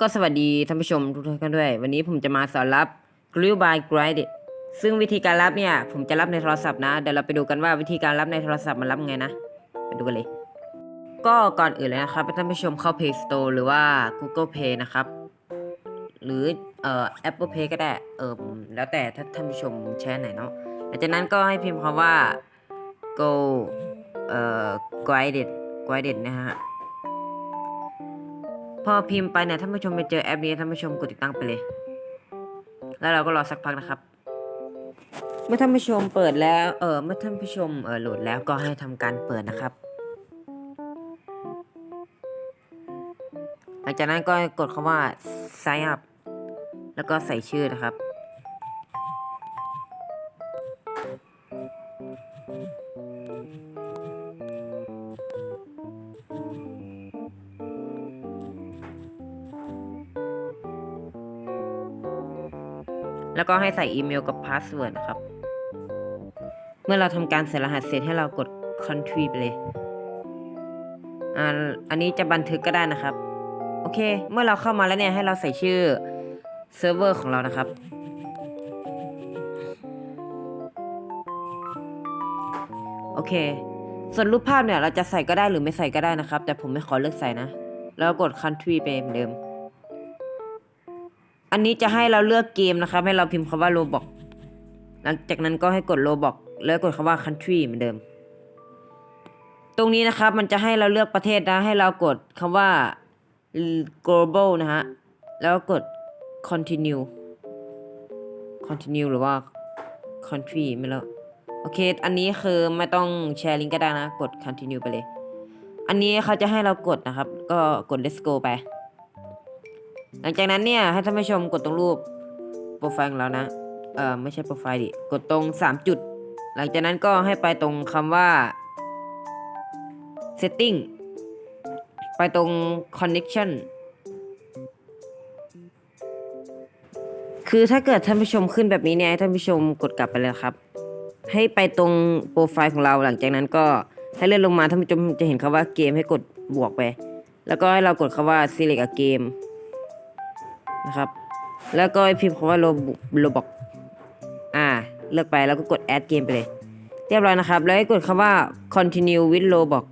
ก็สวัสดีท่านผู้ชมทุกท่านกันด้วย วันนี้ผมจะมาสอนรับ g r i l l by Grind ซึ่งวิธีการรับเนี่ย ผมจะรับในโทรศัพท์นะ เดี๋ยวเราไปดูกันว่าวิธีการรับในโทรศัพท์มันรับไงนะ ไปดูกันเลย ก็ก่อนอื่นเลยนะครับท่านผู้ชมเข้า Play Store หรือว่า Google Play นะครับ หรือเอ่อ Apple Pay ก็ได้ เออแล้วแต่ถ้าท่านผู้ชมใช้อันไหนเนาะหลังจากนั้นก็ให้พิมพ์คำว่า go เอ่อ guided guided นะฮะ อพิมพ์ไปเนี่ยท่านผู้ชมไปเจอแอปนี้ท่านผู้ชมกดติดตั้งไปเลย แล้วเราก็รอสักพักนะครับ เมื่อท่านผู้ชมเปิดแล้วเออเมื่อท่านผู้ชมเออโหลดแล้วก็ให้ทำการเปิดนะครับ หลังจากนั้นก็กดคำว่า sign up แล้วก็ใส่ชื่อนะครับ แล้วก็ให้ใส่อีเมลกับพาสเวิร์ดนะครับ เมื่อเราทำการใส่รหัสเสร็จให้เรากด country ไปเลยอันนี้จะบันทึกก็ได้นะครับ โอเค เมื่อเราเข้ามาแล้วเนี่ยให้เราใส่ชื่อเซิร์ฟเวอร์ของเรานะครับโอเค ส่วนรูปภาพเนี่ยเราจะใส่ก็ได้หรือไม่ใส่ก็ได้นะครับ แต่ผมไม่ขอเลือกใส่นะ แล้วกด country ไปเหมือนเดิม อันนี้จะให้เราเลือกเกมนะครับ ให้เราพิมพ์คำว่า Roblox หลังจากนั้นก็ให้กด Roblox แล้วกดคำว่า country เหมือนเดิม ตรงนี้นะครับมันจะให้เราเลือกประเทศนะ ให้เรากดคำว่า global นะฮะ แล้วกด continue continue หรือว่า country ไม่แล้วโอเค อันนี้คือไม่ต้องแชร์ลิงก์ก็ได้นะ กด continue ไปเลย อันนี้เขาจะให้เรากดนะครับ ก็กด let's go ไป หลังจากนั้นเนี่ยให้ท่านผู้ชมกดตรงรูปโปรไฟล์ของเรานะ เออไม่ใช่โปรไฟล์ดิ กดตรง 3 จุด หลังจากนั้นก็ให้ไปตรงคำว่า setting ไปตรง connection คือถ้าเกิดท่านผู้ชมขึ้นแบบนี้เนี่ยท่านผู้ชมกดกลับไปเลยครับ ให้ไปตรงโปรไฟล์ของเราหลังจากนั้นก็ให้เลื่อนลงมาท่านผู้ชมจะเห็นคำว่าเกมให้กดบวกไป แล้วก็ให้เรากดคำว่า select a game นะครับ แล้วก็พิมพ์คำว่าโลโลบอกอ่า เลือกไปแล้วก็กด add game ไปเลย เรียบร้อยนะครับ แล้วให้กดคำว่า continue with roblox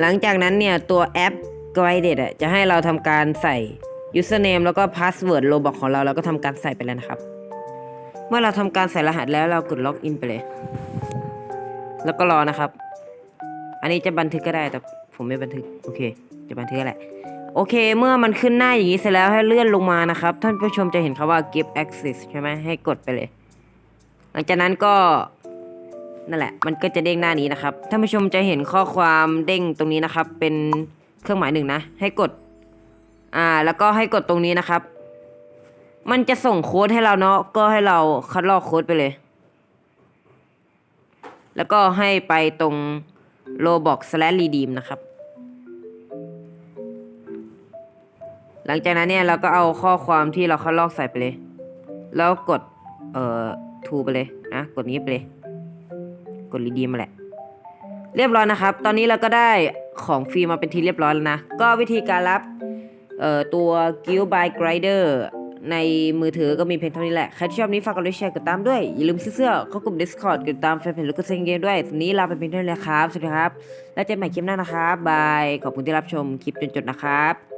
หลังจากนั้นเนี่ยตัวแอป guided อะจะให้เราทำการใส่ username แล้วก็ password roblox ของเราแล้วก็ทำการใส่ไปแล้วนะครับ เมื่อเราทำการใส่รหัสแล้วเรากด log in ไปเลย แล้วก็รอนะครับ อันนี้จะบันทึกก็ได้แต่ผมไม่บันทึก โอเค จะบันทึกแหละโอเค เมื่อมันขึ้นหน้าอย่างนี้เสร็จแล้วให้เลื่อนลงมานะครับ ท่านผู้ชมจะเห็นคำว่า give access ใช่ไหมให้กดไปเลย หลังจากนั้นก็นั่นแหละ มันก็จะเด้งหน้านี้นะครับ ท่านผู้ชมจะเห็นข้อความเด้งตรงนี้นะครับ เป็นเครื่องหมายหนึ่งนะ ให้กด อ่า แล้วก็ให้กดตรงนี้นะครับ มันจะส่งโค้ดให้เราเนาะ ก็ให้เราคัดลอกโค้ดไปเลย แล้วก็ให้ไปตรง roblox slash redeem นะครับ หลังจากนั้นเนี่ยเราก็เอาข้อความที่เราคัดลอกใส่ไปเลย แล้วกดเอ่อ to ไปเลยนะกดนี้ไปเลย กด redeem มาแหละ เรียบร้อยนะครับ ตอนนี้เราก็ได้ของฟรีมาเป็นทีเรียบร้อยแล้วนะ ก็วิธีการรับเอ่อตัว Guild by Grider ในมือถือก็มีเพียงเท่านี้แหละ ใครที่ชอบนี้ฝากกดไลค์แชร์กดตามด้วย อย่าลืมซื้อเสื้อเข้ากลุ่ม Discord กดติดตามแฟนเพจลูกกระเซงเกมด้วยวันนี้ลาไปเพียงเท่านี้แล้วครับ สวัสดีครับ แล้วเจอกันใหม่คลิปหน้านะครับ บาย ขอบคุณที่รับชมคลิปจนจบนะครับ